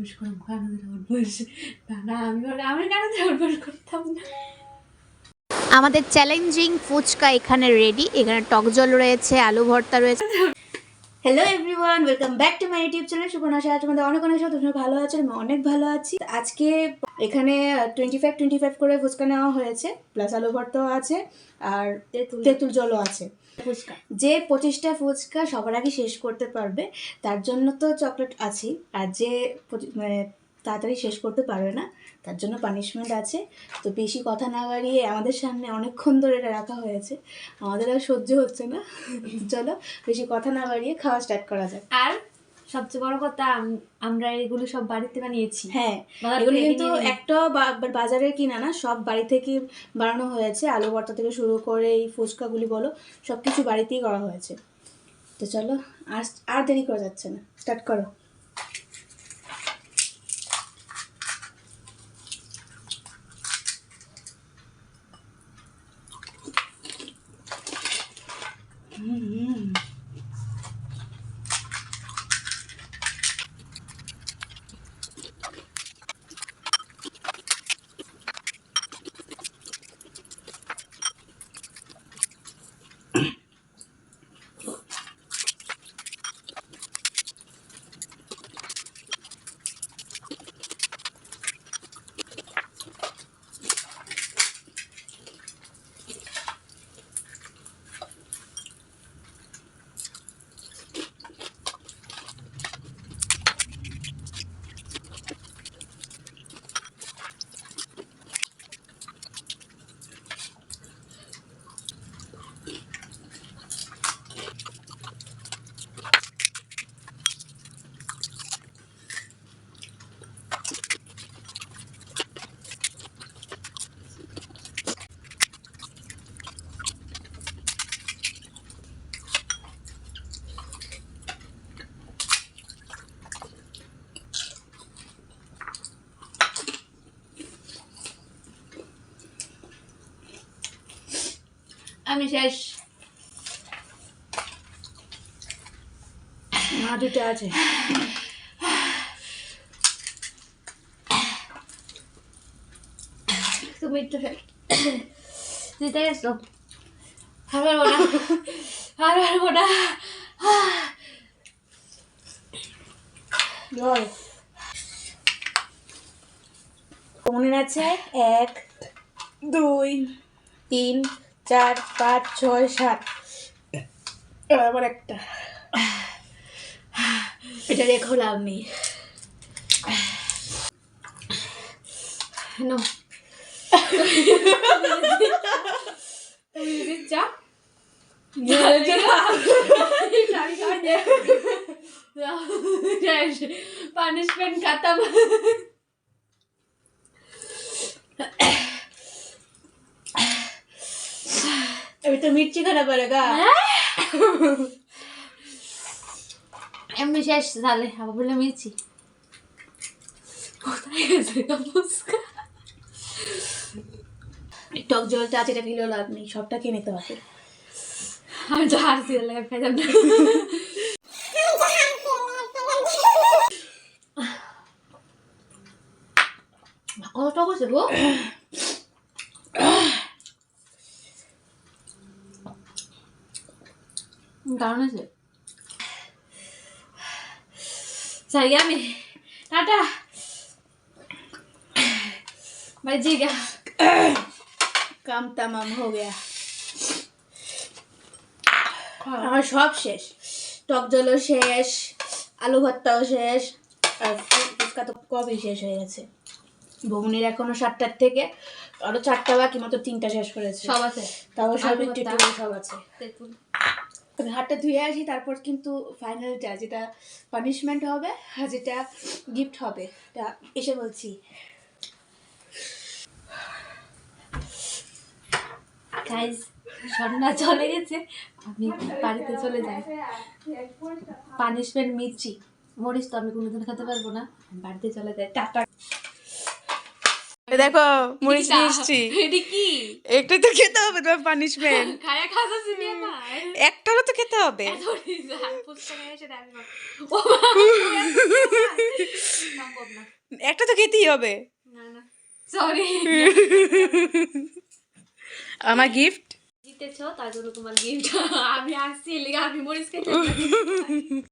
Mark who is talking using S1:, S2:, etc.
S1: অভ্যাস করলাম কেন দিলে অভ্যাস না না, আমি বলে, আমি কেন দিলে অভ্যাস করতাম না?
S2: আমাদের চ্যালেঞ্জিং ফুচকা এখানে রেডি এখানে টক জল রয়েছে, আলু ভর্তা রয়েছে।
S3: Hello everyone welcome back to my YouTube channel Suparnasha আজ তোমাদের অনেক অনেক সাথে তোমরা ভালো আছো? আমি অনেক ভালো আছি। আজকে এখানে টোয়েন্টি ফাইভ টোয়েন্টি ফাইভ করে ফুচকা নেওয়া হয়েছে প্লাস আলু ভর্তাও আছে আর
S1: তেঁতুল।
S3: তেঁতুল জলও আছে।
S1: ফুচকা।
S3: যে পঁচিশটা ফুচকা সবার আগে শেষ করতে পারবে তার জন্য তো চকলেট আছেই আর যে মানে তাড়াতাড়ি শেষ করতে পারবে না। তার জন্য পানিশমেন্ট আছে। তো বেশি কথা না বাড়িয়ে আমাদের সামনে অনেকক্ষণ ধরে এটা রাখা হয়েছে। আমাদের আর সহ্য হচ্ছে না। চলো বেশি কথা না বাড়িয়ে খাওয়া স্টার্ট করা যাক।
S1: আর সবচেয়ে বড় কথা আমরা এগুলো সব বাড়িতে বানিয়েছি।
S3: হ্যাঁ এগুলো কিন্তু
S1: কিনে
S3: একটা বাজারে কিনা না সব বাড়ি থেকে বানানো হয়েছে। আলু ভর্তা থেকে শুরু করে এই ফুচকাগুলি বলো সব কিছু বাড়িতেই করা হয়েছে। তো চলো আর আর দেরি করা যাচ্ছে না। স্টার্ট করো।
S1: আমি শেষ।
S3: মা দুটো আছে।
S1: তুমি শেষ দিতে গেছো। আর পারব না। আর পারব না।
S3: মনে আছে? এক দুই তিন। চার পাঁচ ছয় সাত। আবার একটা। এটা রেখো লাভ নেই।
S1: পানিশমেন্ট খাতাম
S3: अभी तो मिर्ची खाना पड़ेगा
S1: এমনি শেষ তাহলে আবার বলে মিছি কোথায় গেছে ফুচকা
S3: টক জলটা আছে এটা খেলেও লাভ নেই সবটা খেয়ে নিতে হবে
S1: আমি তো হারছি লাগে পেতাম না কত করছে গো দারুণ আছে सही है मैं टाटा भाई जी क्या
S3: কাম তামাম হো গয়া আমার সব শেষ টক জলও শেষ আলু ভর্তাও শেষ আর ফু- ফুচকা তো কবে শেষ হয়ে গেছে বৌনির এখনো সাতটার থেকে আরো চারটা বাকি মাত্র তিনটা শেষ করেছে
S1: সব আছে
S3: তাও সব
S1: আলু
S3: একটু
S1: ভর্তা।
S3: একটু করে সব আছে
S1: তেঁতুল
S3: আমি হাতটা ধুয়ে আসি, তারপর কিন্তু ফাইনালটা যেটা পানিশমেন্ট হবে, আর যেটা গিফট হবে, তা এসে বলছি।
S1: সন্ধ্যা চলে গেছে, আমি বাড়িতে চলে যাই। পানিশমেন্ট মির্চি মরিচ তো আমি কোনোদিন খেতে পারব না বাড়িতে চলে যাই। টাটা।
S4: দেখো এসছি
S1: কি?
S4: একটু তো খেতে হবে তোমার পানিশমেন্ট
S1: খায়া খাসা সিনিয়া না
S4: একটারও তো খেতে হবে।
S3: একটা তো খেতেই হবে।
S1: না না। সরি
S3: আমার গিফট
S1: জিতেছো তার জন্য তোমার গিফট আমি আসছি এলিগা আমি মরিচ খেতে